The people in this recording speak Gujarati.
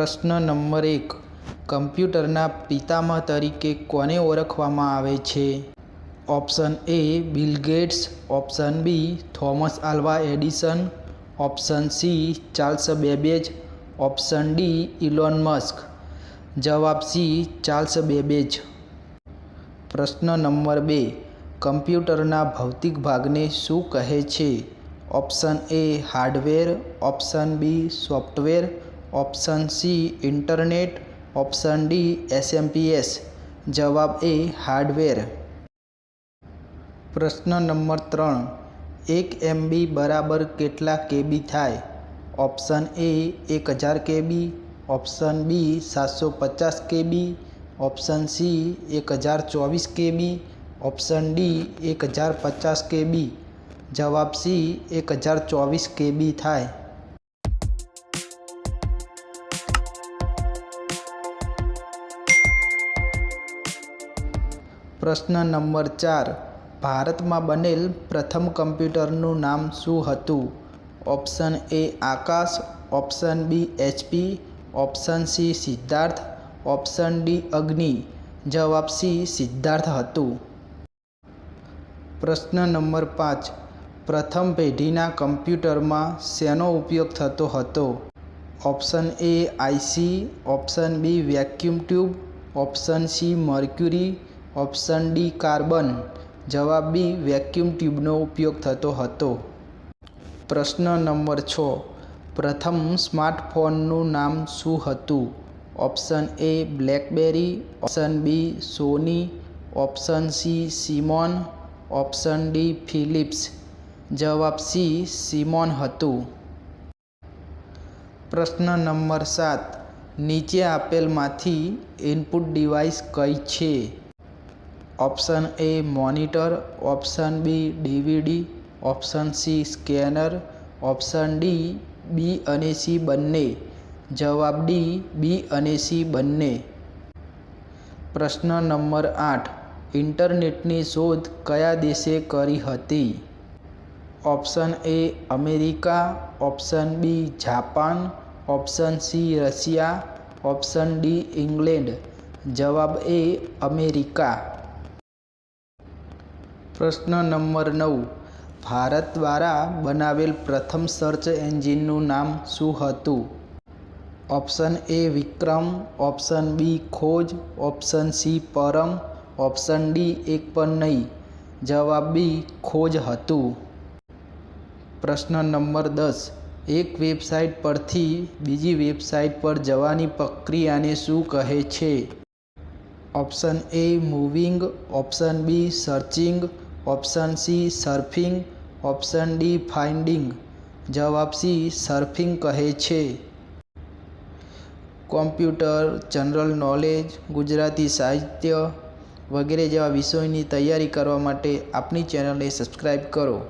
પ્રશ્ન નંબર એક. કમ્પ્યુટરના પિતામહ તરીકે કોને ઓળખવામાં આવે છે? Option A Bill Gates, option B Thomas Alva Edison, option C Charles Babbage, option D Elon Musk. જવાબ સી ચાર્લ્સ બેબેજ. પ્રશ્ન નંબર બે. કમ્પ્યુટરના ભૌતિક ભાગને શું કહે છે? Option A hardware, option B software option C internet option D SMPS જવાબ એ હાર્ડવેર પ્રશ્ન નંબર ત્રણ એક એમબી બરાબર કેટલા કેબી થાય ઓપ્શન એ એક હજાર કેબી ઓપ્શન બી સાતસો પચાસ કેબી ઓપ્શન સી એક હજાર ચોવીસ કેબી ઓપ્શન ડી એક હજાર પચાસ કેબી જવાબ સી એક હજાર ચોવીસ કેબી થાય પ્રશ્ન નંબર ચાર. ભારતમાં બનેલ પ્રથમ કમ્પ્યુટરનું નામ શું હતું? Option A Akash, option B HP option C Siddharth, option D Agni. જવાબ સી સિદ્ધાર્થ હતું. પ્રશ્ન નંબર પાંચ. પ્રથમ પેઢીના કમ્પ્યુટરમાં શેનો ઉપયોગ થતો હતો? Option A IC option B vacuum tube, option C mercury option D carbon. જવાબ બી વેક્યુમ ટ્યુબનો ઉપયોગ થતો હતો. પ્રશ્ન નંબર છ. પ્રથમ સ્માર્ટફોનનું નામ શું હતું? Option A BlackBerry, option B Sony, option C Simon, option D Philips. જવાબ સી સિમોન હતું. પ્રશ્ન નંબર સાત. નીચે આપેલમાંથી ઇનપુટ ડિવાઇસ કઈ છે? Option A monitor option B DVD option C scanner option D B અને સી બંને જવાબ ડી બી અને સી બંને પ્રશ્ન નંબર આઠ ઇન્ટરનેટની શોધ કયા દેશે કરી હતી option A America option B Japan option C Russia option D England જવાબ એ અમેરિકા પ્રશ્ન નંબર નવ. ભારત દ્વારા બનાવેલ પ્રથમ સર્ચ એન્જિનનું નામ શું હતું? Option A Vikram, option B Khoj, option C Param, option D એક પણ નહીં. જવાબ બી ખોજ હતું. પ્રશ્ન નંબર દસ. એક વેબસાઇટ પરથી બીજી વેબસાઇટ પર જવાની પ્રક્રિયાને શું કહે છે? Option A moving, option B searching option C surfing, option D finding. જવાબ સી સર્ફિંગ કહે છે. કોમ્પ્યુટર, જનરલ નોલેજ, ગુજરાતી સાહિત્ય વગેરે જેવા વિષયોની તૈયારી કરવા માટે આપણી ચેનલને સબસ્ક્રાઈબ કરો.